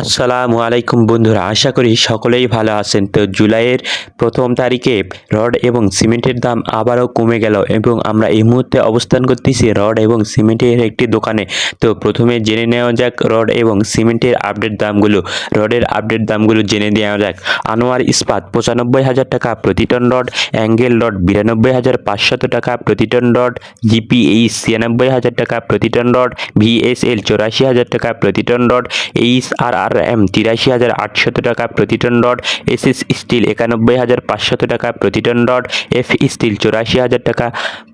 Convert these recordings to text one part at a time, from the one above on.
আসসালামু আলাইকুম বন্ধুরা, আশা করি সকলেই ভালো আছেন। তো জুলাইয়ের প্রথম তারিখে রড এবং সিমেন্টের দাম আবারও কমে গেল এবং আমরা এই মুহূর্তে অবস্থান করতেছি রড এবং সিমেন্টের একটি দোকানে। তো প্রথমে জেনে নেওয়া যাক রড এবং সিমেন্টের আপডেট দামগুলো। রডের আপডেট দামগুলো জেনে নেওয়া যাক। আনোয়ার ইস্পাত পঁচানব্বই হাজার টাকা, প্রতি টন রড অ্যাঙ্গেল রড বিরানব্বই হাজার পাঁচশত টাকা, প্রতি টন রড জিপিএইচ ছিয়ানব্বই হাজার টাকা, প্রতি টন রড ভিএসএল চৌরাশি হাজার টাকা, প্রতি ton rod H R R M তিরাশি হাজার আটশত টাকা প্রতি ton rod S S steel একানব্বই হাজার পাঁচশত টাকা প্রতি টন রড এফ স্টিল চৌরাশি হাজার টাকা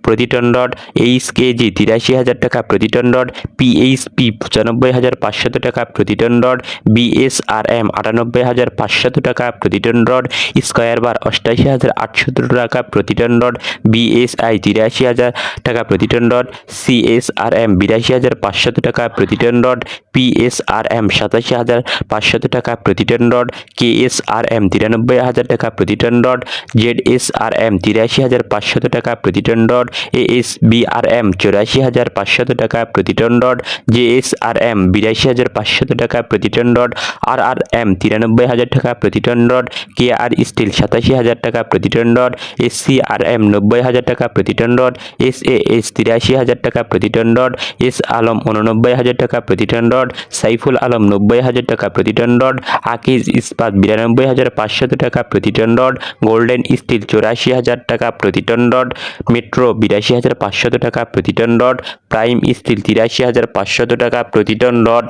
প্রতি টন রড এইচ কেজি তিরাশি হাজার টাকা প্রতি টন রড পিএইচপি পঁচানব্বই হাজার পাঁচশত টাকা প্রতি টন রড বিএসআরএম আটানব্বই হাজার পাঁচশত টাকা প্রতি টন রড স্কয়ার বার অষ্টাশি হাজার আটশত টাকা প্রতি টন রড বিএসআই তিরাশি হাজার টাকা প্রতি টন রড সিএসআরএম বিরাশি হাজার পাঁচশত টাকা প্রতি টন রড পিএসআরএম সাতাশি হাজার পাঁচশত টাকা প্রতি টন রড কেএসআরএম তিরানব্বই হাজার টাকা প্রতি টন রড জেডএসআরএম তিরাশি হাজার পাঁচশত টাকা প্রতি টন রড এএসবিআরএম চৌরাশি হাজার পাঁচশত টাকা প্রতি টন রড জেএসআরএম বিরাশি হাজার পাঁচশত টাকা প্রতি টন রড আরআরএম তিরানব্বই হাজার টাকা প্রতি টন রড কেআর স্টিল সাতাশি হাজার টাকা প্রতি টন রড এসসিআরএম নব্বই হাজার টাকা প্রতি ton rod S A S তিরাশি হাজার টাকা প্রতি টন রড এস আলম উননব্বই হাজার টাকা প্রতি টন রড সাইফুল আলম নব্বই হাজার টাকা প্রতি টন রড আকিজ ইস্পাত বিরানব্বই হাজার পাঁচশত টাকা প্রতি টন রড গোল্ডেন স্টিল চৌরাশি হাজার টাকা প্রতি টন রড মেট্রো বিরাশি হাজার পাঁচশত টাকা প্রতি টন রড, প্রাইম স্টিল তিরাশি হাজার পাঁচশত টাকা প্রতি টন রড,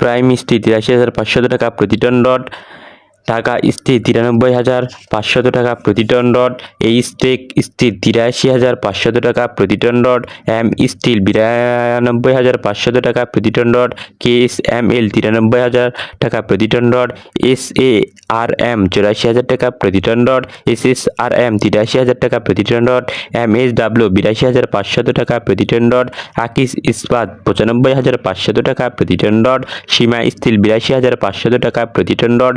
প্রাইম স্টিল তিরাশি হাজার পাঁচশত টাকা প্রতি টন রড ঢাকা স্থির তিরানব্বই হাজার পাঁচশত টাকা প্রতি টন রড, এই স্টেক স্থির তিরাশি হাজার পাঁচশত টাকা প্রতি টন রড, এম স্টিল বিরানব্বই হাজার পাঁচশত টাকা প্রতি ton rod K S M L তিরানব্বই হাজার টাকা প্রতি ton rod, S A R M চৌরাশি হাজার টাকা প্রতি ton rod, S S R M তিরাশি হাজার টাকা প্রতি ton rod, M S W বিরাশি হাজার পাঁচশত টাকা প্রতি টন রড, আকিস ইস্পাত পঁচানব্বই হাজার পাঁচশত টাকা প্রতি টন রড, সীমা স্টিল বিরাশি হাজার পাঁচশত টাকা প্রতি টন রড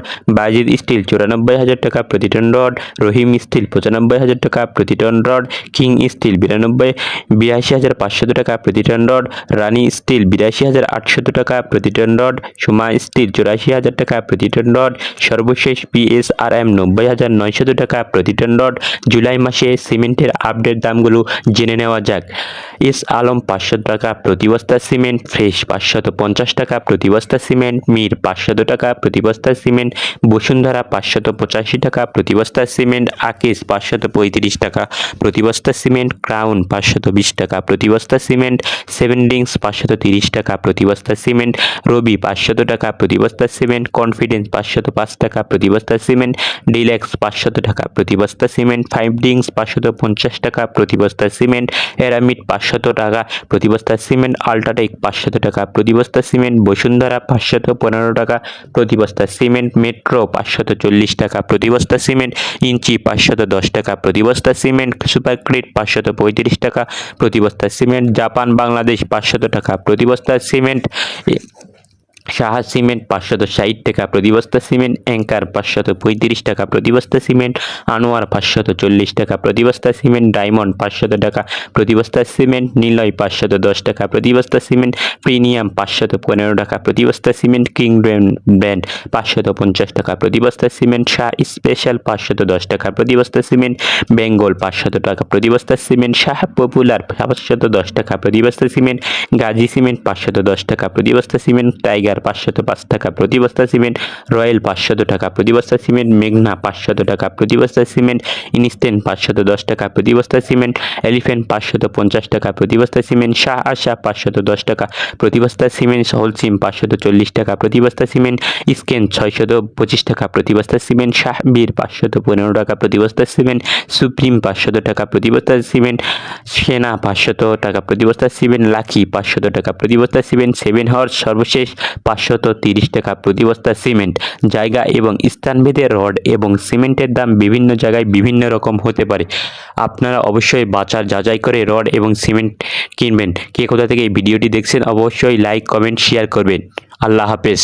বাজিদ স্টিল চুরানব্বই হাজার টাকা, প্রতি টন রড রহিম স্টিল পঁচানব্বই হাজার টাকা, প্রতি টন রড কিং স্টিল বিরানব্বই, বিরাশি হাজার পাঁচশত টাকা, প্রতি টন রড রানী স্টিল বিরাশি হাজার আটশত টাকা, প্রতি টন রড সুমা স্টিল চুরাশি হাজার টাকা, প্রতি টন রড সর্বশেষ পিএসআরএম নব্বই হাজার নয়শত টাকা, প্রতি টন রড জুলাই মাসে সিমেন্টের আপডেট দামগুলো জেনে নেওয়া যাক। এস আলম পাঁচশো টাকা, প্রতি বস্তা সিমেন্ট ফ্রেশ পাঁচশত পঞ্চাশ টাকা, প্রতি বস্তা সিমেন্ট মির পাঁচশত টাকা, প্রতি বস্তা সিমেন্ট বসুন্ধরা পাঁচশত পঁচাশি টাকা প্রতি বস্তা সিমেন্ট আকিস পাঁচশত পঁয়ত্রিশ টাকা প্রতি বস্তা সিমেন্ট ক্রাউন পাঁচশত বিশ টাকা প্রতি বস্তা সিমেন্ট সেভেন ডিংস পাঁচশত তিরিশ টাকা প্রতি বস্তা সিমেন্ট রবি পাঁচশত টাকা প্রতি বস্তা সিমেন্ট কনফিডেন্স পাঁচশত পাঁচ টাকা প্রতি বস্তা সিমেন্ট ডিলেক্স পাঁচশত টাকা প্রতি বস্তা সিমেন্ট ফাইভ ডিংস পাঁচশত পঞ্চাশ টাকা প্রতি বস্তা সিমেন্ট এরামিড পাঁচশত টাকা প্রতি বস্তা সিমেন্ট আল্ট্রাটেক পাঁচশত টাকা প্রতি বস্তা সিমেন্ট বসুন্ধরা পাঁচশত পনেরো টাকা প্রতি বস্তা সিমেন্ট মেট্রো পাঁচশত চল্লিশ টাকা প্রতিবস্তা সিমেন্ট, ইঞ্চি পাঁচশত দশ টাকা প্রতিবস্তা সিমেন্ট সুপার ক্রিট পাঁচশত পঁয়ত্রিশ টাকা প্রতিবস্তা সিমেন্ট, জাপান, বাংলাদেশ পাঁচশত টাকা প্রতিবস্তা সিমেন্ট সাহা সিমেন্ট পাঁচশত ষাট টাকা প্রতি বস্তা সিমেন্ট অ্যাঙ্কার পাঁচশত পঁয়ত্রিশ টাকা প্রতি বস্তা সিমেন্ট আনোয়ার পাঁচশত চল্লিশ টাকা প্রতি বস্তা সিমেন্ট ডায়মন্ড পাঁচশত টাকা প্রতি বস্তা সিমেন্ট নিলয় পাঁচশত দশ টাকা প্রতি বস্তা সিমেন্ট প্রিমিয়াম পাঁচশত পনেরো টাকা প্রতি বস্তা সিমেন্ট কিং ব্র্যান্ড পাঁচশত পঞ্চাশ টাকা প্রতি বস্তা সিমেন্ট শাহ স্পেশাল পাঁচশত দশ টাকা প্রতি বস্তা সিমেন্ট বেঙ্গল পাঁচশত টাকা প্রতি বস্তা সিমেন্ট শাহ পপুলার পাঁচশত দশ টাকা প্রতি বস্তা সিমেন্ট গাজী সিমেন্ট পাঁচশত দশ টাকা প্রতি বস্তা সিমেন্ট টাইগার পাঁচশত পাঁচ টাকা প্রতি বস্তা সিমেন্ট রয়্যাল পাঁচশত টাকা প্রতি বস্তা সিমেন্ট মেঘনা পাঁচশত টাকা প্রতি বস্তা সিমেন্ট ইনস্টেন পাঁচশত দশ টাকা প্রতি বস্তা সিমেন্ট এলিফেন্ট পাঁচশত পঞ্চাশ টাকা প্রতি বস্তা সিমেন্ট শাহ আশা পাঁচশত দশ টাকা প্রতি বস্তা সিমেন্ট হোলসিম পাঁচশত চল্লিশ টাকা প্রতি বস্তা সিমেন্ট স্কেন ছয়শত পঁচিশ টাকা প্রতি বস্তা সিমেন্ট শাহবীর পাঁচশত পনেরো টাকা প্রতি বস্তা সিমেন্ট সুপ্রিম পাঁচশত টাকা প্রতি বস্তা সিমেন্ট সেনা পাঁচশত টাকা প্রতি বস্তা সিমেন্ট লাকি পাঁচশত টাকা প্রতি বস্তা সিমেন্ট সেভেন হর্স সর্বশেষ পাঁচশত তিরিশ টাকা প্রতি বস্তা সিমেন্ট, জায়গা এবং স্থানভেদে রড এবং সিমেন্টের দাম বিভিন্ন জায়গায় বিভিন্ন রকম হতে পারে। আপনারা অবশ্যই বাজার যাচাই করে রড এবং সিমেন্ট কিনবেন। কে কোথা থেকে এই ভিডিওটি দেখছেন, অবশ্যই লাইক, কমেন্ট, শেয়ার করবেন। আল্লাহ হাফেজ।